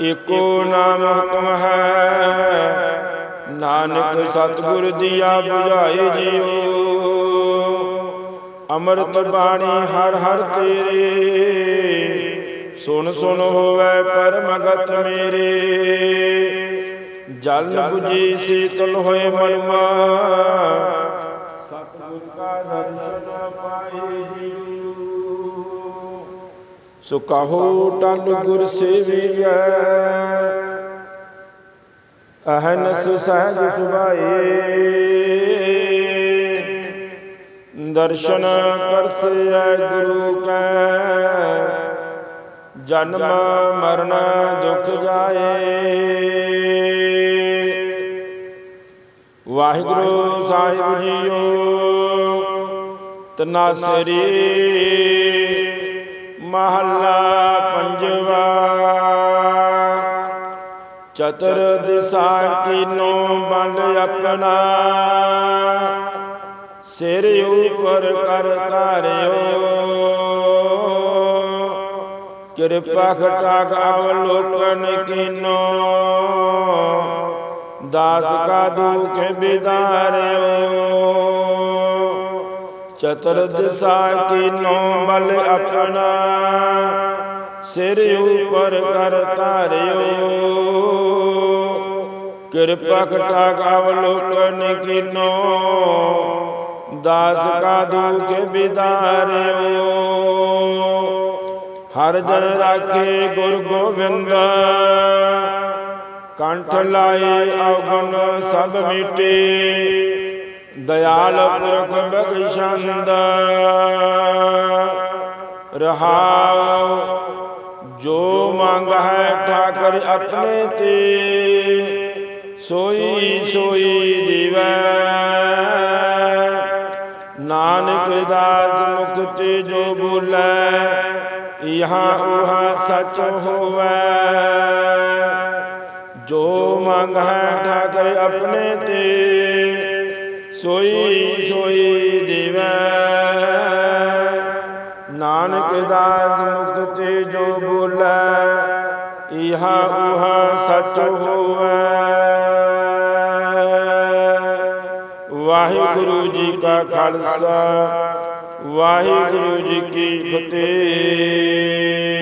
ਏਕੋ ਨਾਮ ਹੁਕਮ ਹੈ। ਨਾਨਕ ਸਤਿਗੁਰ ਦੀਆ 부ਝਾਏ ਜੀਓ ਅੰਮ੍ਰਿਤ ਬਾਣੀ ਹਰ ਹਰ ਤੇਰੇ। ਸੁਣ ਸੁਣ ਹੋਵੇ ਪਰਮਗਤ ਮੇਰੇ। ਜਲ ਨ 부ਜੀ ਸੀਤਲ ਹੋਏ ਮਨਵਾ ਸਤਿਗੁਰ ਕਾ ਦਰਸ਼ਨ ਪਾਏ ਜੀਓ ਸੋ ਕਹੋ ਟਲ ਗੁਰ ਸੇਵੀਐ? ਅਹਨਸ ਸਹਿਜ ਸੁਭਾਏ ਦਰਸ਼ਨ ਕਰਸਿਐ ਗੁਰੂ ਕੈ। ਜਨਮ ਮਰਨ ਦੁਖ ਜਾਏ। ਵਾਹਿਗੁਰੂ ਸਾਹਿਬ ਜੀਓ ਤਨਾਸਰੀ ਮਹੱਲਾ ਪੰਜਵਾ। ਚਤਰ ਦਿਸਾ ਕੀਨੋ ਬੰਦ ਆਪਣਾ। ਸਿਰ ਉਪਰ ਕਰ ਧਾਰਿਓ। ਕਿਰਪਾ ਖਟਾਕ ਅਵਲੋਕਨ ਕੀਨੋ। ਦਾਸ ਕਾ ਦੁਖ ਬਿਦਾਰਿਓ। ਚਤਰ ਦਿਸਾ ਕੀਨੋ ਬਲ ਆਪਣਾ। ਸਿਰ ਉਪਰ ਕਰ ਧਾਰਿਓ। ਕਿਰਪਾ ਕਟਾਕ ਅਵਲੋਕਨ ਕੀਨੋ। ਦਾਸ ਕਾ ਦੁਖ ਬਿਦਾਰਿਓ ਹਰ ਜਨ ਰਾਖੇ ਗੁਰ ਗੋਬਿੰਦ ਕੰਠ ਲਾਏ ਅਵਗੁਣ ਸਭ ਮਿਟੇ। ਦਇਆਲ ਪੁਰਖ ਬਖਸ਼ੰਦ। ਰਹਾਉ, ਜੋ ਮੰਗ ਹੈ ਠਾਕਰ ਆਪਣੇ ਤੇ, ਸੋਈ ਸੋਈ ਜੀਵੈ। ਨਾਨਕ ਦਾਸ ਮੁਖ ਜੋ ਬੋਲੇ, ਇਹਾਂ ਉਹਾਂ ਸੱਚ ਹੋਵੇ। ਜੋ ਮੰਗ ਹੈ ਠਾਕਰ ਆਪਣੇ ਤੇ ਸੋਈ ਸੋਈ ਦੇਵੈ। ਨਾਨਕ ਦਾਸ ਮੁਖ ਤੇ ਜੋ ਬੋਲੇ, ਇਹਾਂ ਉਹਾਂ ਸੱਚ ਹੋਵੇ। ਵਾਹਿਗੁਰੂ ਜੀ ਕਾ ਖਾਲਸਾ, ਵਾਹਿਗੁਰੂ ਜੀ ਕੀ ਫਤਿਹ।